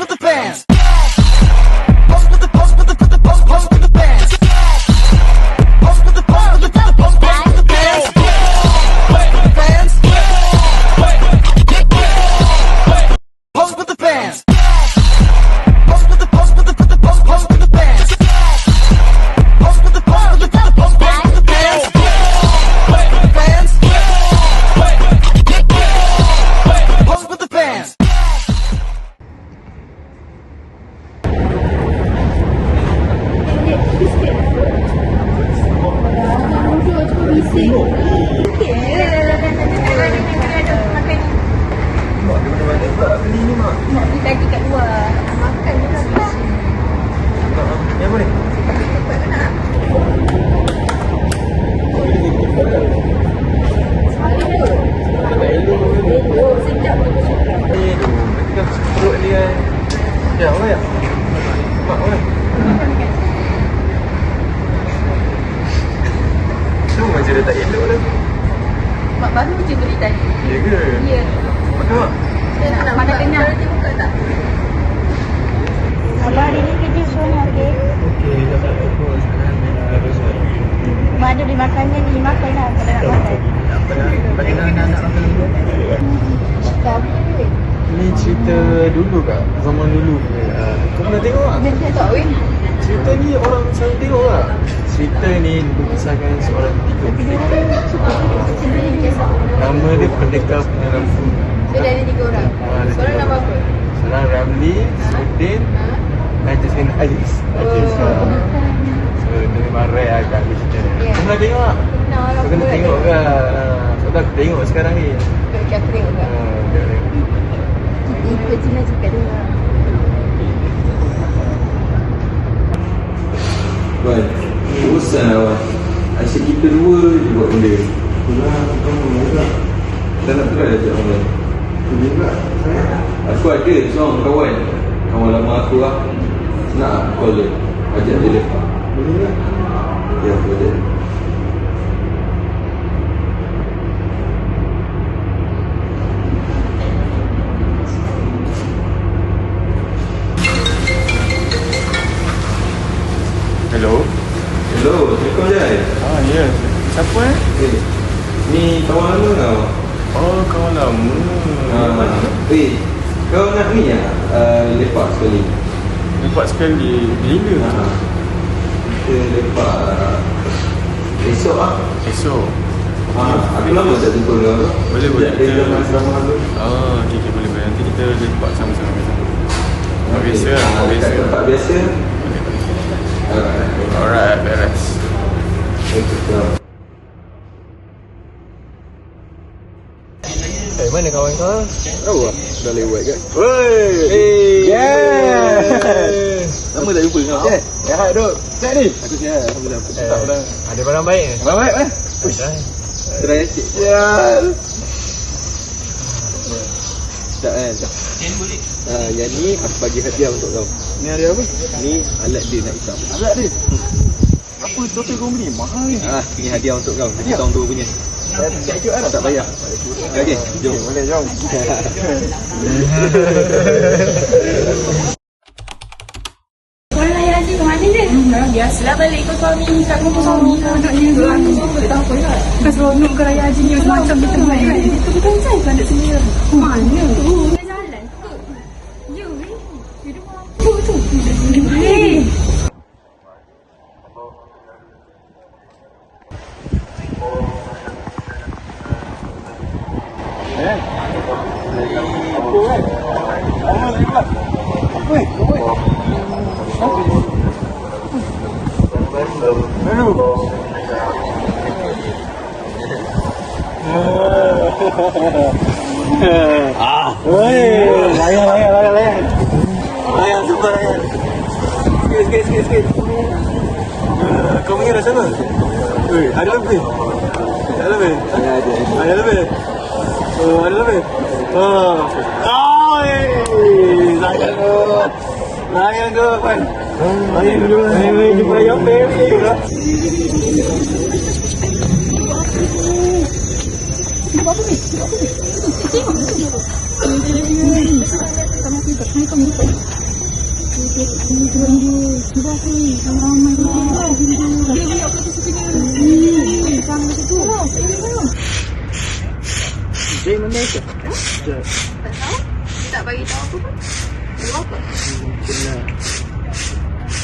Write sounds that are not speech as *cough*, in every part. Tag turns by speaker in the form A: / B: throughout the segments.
A: with the fans.
B: Abang hari ni kerja seronok ke?
C: Okey, dah tak apa. Sekarang
B: Mak ada beli makannya ni, makan lah kalau nak makan.
C: Bagi anak-anak makan dulu.
B: Cerita ni?
C: Cerita dulu kak, zaman dulu. Uh, kau pernah tengok tak?
D: Nanti tak weh
C: Cerita ni orang selalu tengok tak? Cerita ni berkisahkan seorang tiga Nama dia Pendekar Punya Lampu
D: So dah ada tiga orang
C: Ah,
D: Seorang nama apa?
C: Seorang Ramli, Sudin,
D: Ha?
C: Najis bin Aziz Aziz
D: Oh.
C: ah. So dia memang rare dia cerita ni
D: Yeah.
C: Kau pernah tengok tak? Kau kena tengok kan Ah, Sebab aku tengok sekarang ni
D: Okay, aku tengok kat
C: Ah, tengok, tengok.
D: Ikut Cina cakap dia
E: Wan, bosan lah Wan Asyik kita dua je buat benda Itulah, kamu juga Kita nak try ajak orang lain Aku juga Aku ada seorang kawan Kawan lama aku lah Nak call dia Ajak dia lepak Boleh tak? Ya, ada
C: Hello
E: Hello, Assalamualaikum Jai
C: Ah ya Siapa eh?
E: Eh, ni kawan lama kau?
C: Oh kawan lama
E: Ah, eh, kau nak ni ya? Uh, lepak sekali
C: Lepak sekali Bila?
E: Ha. Kita lepak uh, esok ah.
C: Esok
E: Ha, aku lama tak jumpa kau tu.
C: Boleh, boleh.
E: Dia zaman sama tu.
C: Oh, okay, okay, boleh, boleh. Nanti kita lepak sama-sama besok. Tempat biasa lah, tempat biasa.
E: Tempat biasa. Alright.
C: Alright, beres.
E: Okay,
C: Eh, mana kawan kau?
E: Tahu lah, dah lewat kan?
C: Wey!
E: Hey!
C: Yeah!
E: Lama tak jumpa kau.
C: Yeah, sihat duk. Sihat ni?
E: Aku sihat, Alhamdulillah. Aku tetap dah.
C: Ada barang baik ni?
E: Abang baik eh?
C: Uish.
E: Try sikit.
C: Ya.
E: Tak kan? Ha, yang ni aku bagi hadiah untuk kau.
C: Ni hari apa?
E: Ni alat dia nak hisap.
C: Alat dia. Apa total kau beli? Mahal ni.
E: Ah, ni hadiah untuk kau. Hadiah tahun tu punya.
C: Tak ikut kan?
E: Tak payah. Okey, jom.
C: Boleh, jom. *laughs*
D: Orang lahir haji ke dia? Biasalah balik ke suami? Kat rumah suami Anaknya ke Aku semua tak tahu apa Kan seronok ke raya haji ni Macam kita buat kan Itu bukan saya kan nak sini Mana? Tu Dia jalan ke Ya eh Dia rumah apa Ah. Hei
C: Layan, layan, layan, layan. Layan, super layan. Sikit, sikit, sikit, sikit. Kau punya dah sama? Ui, ada lebih? Ada lebih?
E: Ada ada.
C: Ada lebih? Oh, ada lebih? Oh. Oi! Layan tu. Layan tu, kan? Layan dulu. Dulu. Jumpa yang baby.
D: apa? Apa apa? Tak bagi tahu aku pun. Apa?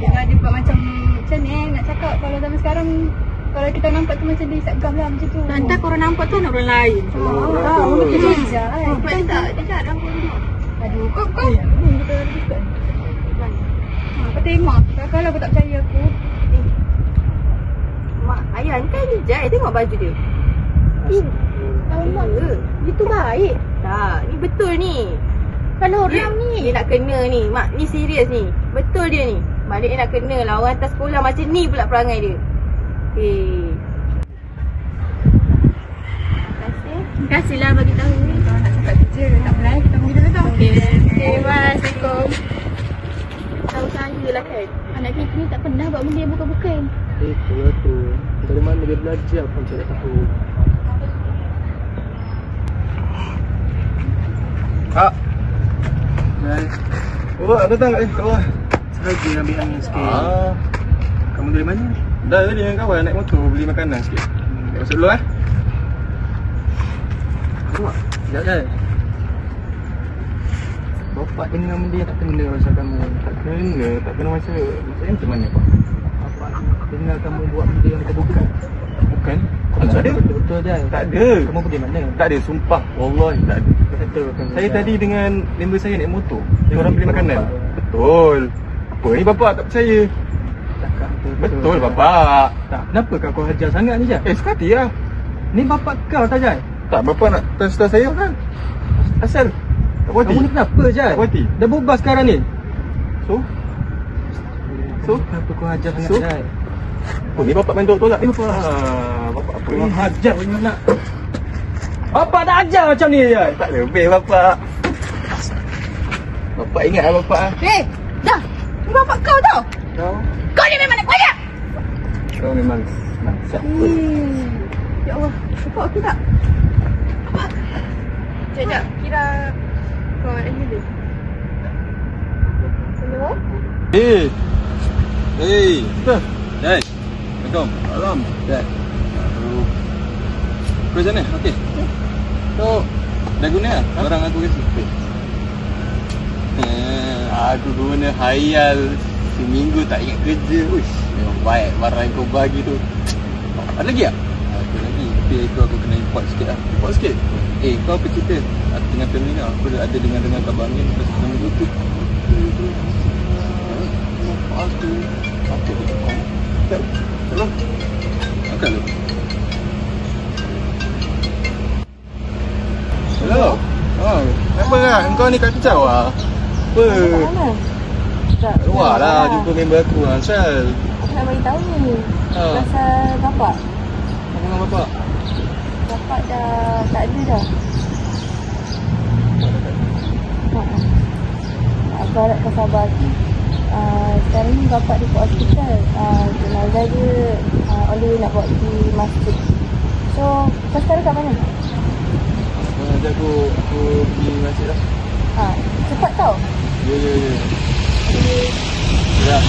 D: Dia dia buat macam macam ni eh, nak cakap kalau zaman sekarang kalau kita nampak tu macam dia isap lah macam tu.
B: Nanti korang nampak tu nak orang lain.
D: Oh, tahu oh, dia kerja kan.
B: Buat tak, dia jarang pun.
D: Aduh, kau kau. Ni kita ada dekat. Ha, kau tengok. Kalau kau tak percaya aku.
B: Mak, ayah ni kan hijai. Tengok baju dia. Ih, Allah. Itu baik. Tak, ni betul ni. Kalau orang ni dia nak kena ni. Mak, ni serius ni. Betul dia ni. Balik dia nak kena lah. Orang atas sekolah macam ni pula perangai dia. Eh. Terima kasih lah bagi tahu.
D: Kalau nak cakap kerja, tak lah. Kita pergi dulu tau.
B: Okey.
D: Okay, bye. Assalamualaikum.
B: Tahu saya lah kan. Anak kita ni tak pernah buat benda yang bukan-bukan.
C: Eh, tu tu. Dari mana dia belajar pun saya tak tahu. Kak. Baik. Oh, datang eh keluar.
F: Lagi ambil angin sikit.
C: Ah,
F: Kamu dari mana?
C: dah tadi dengan kawan naik motor beli makanan sikit. Hmm, masuk dulu eh.
F: Awak. Sekejap kan? Bapak dengar benda yang tak kena pasal kamu.
C: Tak kena, tak kena Maksudnya macam mana pak?
F: Bapak dengar kamu buat benda yang tak bukan.
C: Bukan? Tak ada.
F: Betul-betul je.
C: Tak ada.
F: Kamu pergi mana?
C: Tak ada, sumpah. Wallahi tak ada.
F: Betul. kamu
C: Saya tadi dengan member saya naik motor. Dia orang beli
F: Betul,
C: makanan.
F: Bapak.
C: Betul. Apa ni bapak tak percaya?
F: Cakap
C: Betul bapak.
F: Tak. Kenapa kau kau hajar sangat ni Jai?
C: Eh, suka hati lah.
F: Ni bapak kau tak Jai?
C: Tak, bapak nak test saya kan? Asal? Tak puas hati?
F: Kamu ni kenapa Jai?
C: Tak puas hati?
F: Dah berubah sekarang ni.
C: So? So?
F: Kenapa kau hajar sangat
C: So?
F: Jai?
C: Oh, ni bapak main tolak-tolak ni bapak. Ah, bapak apa ni?
F: hajar punya nak. Bapak dah hajar macam ni Jai.
C: Tak lebih bapak. Bapak ingat lah bapak ah.
D: Eh, dah. Ni bapak kau tau.
C: Kau?
D: Kau ni memang nak kuayat.
C: Kau memang macam
D: Hmm. Ya Allah, bapak okey tak? Bapak. Sekejap, sekejap. Kira kau nak gila. Hello?
E: Eh. Hey. Betul. Assalamualaikum. Salam. Dad. Aduh. Kau macam mana? Okey. Kau dah guna lah barang aku kasi? Eh, aku guna hayal seminggu tak ingat kerja. Uish, memang baik barang yang kau bagi tu. Ada lagi tak? Ada lagi. Tapi itu aku kena import sikit lah. Import sikit? Eh, kau apa cerita? Aku dengan family kau. Aku ada dengar-dengar kabar angin pasal seminggu tu.
C: Lah? Engkau ni kat kicau ah? Apa? Keluar lah jumpa member aku Ansel.
B: Aku nak bagi tahu ni.
C: Ha.
B: Pasal bapak.
C: Apa dengan bapak?
B: Bapak dah tak ada dah. Ha. Aku harap kau sabar hati. Uh, sekarang ni bapak di hospital. Uh, jenazah dia uh, oleh nak bawa di masjid. So, kau sekarang kat mana?
C: Kau ajak aku Aku pergi masjid lah
B: Ha, cepat tau.
C: Ya ya ya Ya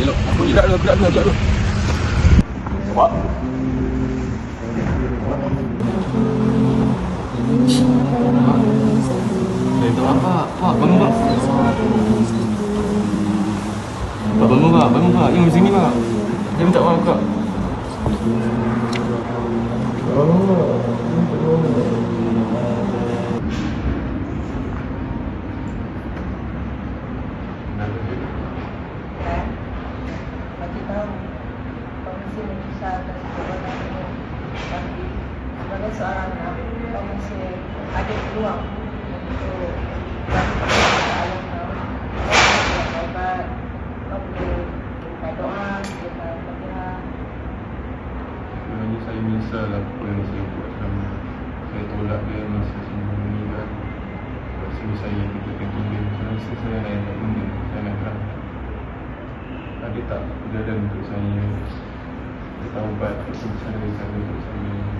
C: elok Aku gerak dulu Gerak dulu Gerak dulu Bapak Eh, tak apa. Pak, bangun pak. Pak, bangun pak. Bangun pak. Yang di sini pak. Dia minta maaf kak.
E: Ada peluang untuk kau boleh minta doa, minta fatihah.
G: Sebenarnya saya menyesal lah apa yang saya buat selama Saya tolak dia masa sebelum meninggal Rasa saya kita dia Saya rasa saya nak yang tak benda Saya nak Ada tak kejadian untuk saya? Bertaubat Untuk saya Saya untuk saya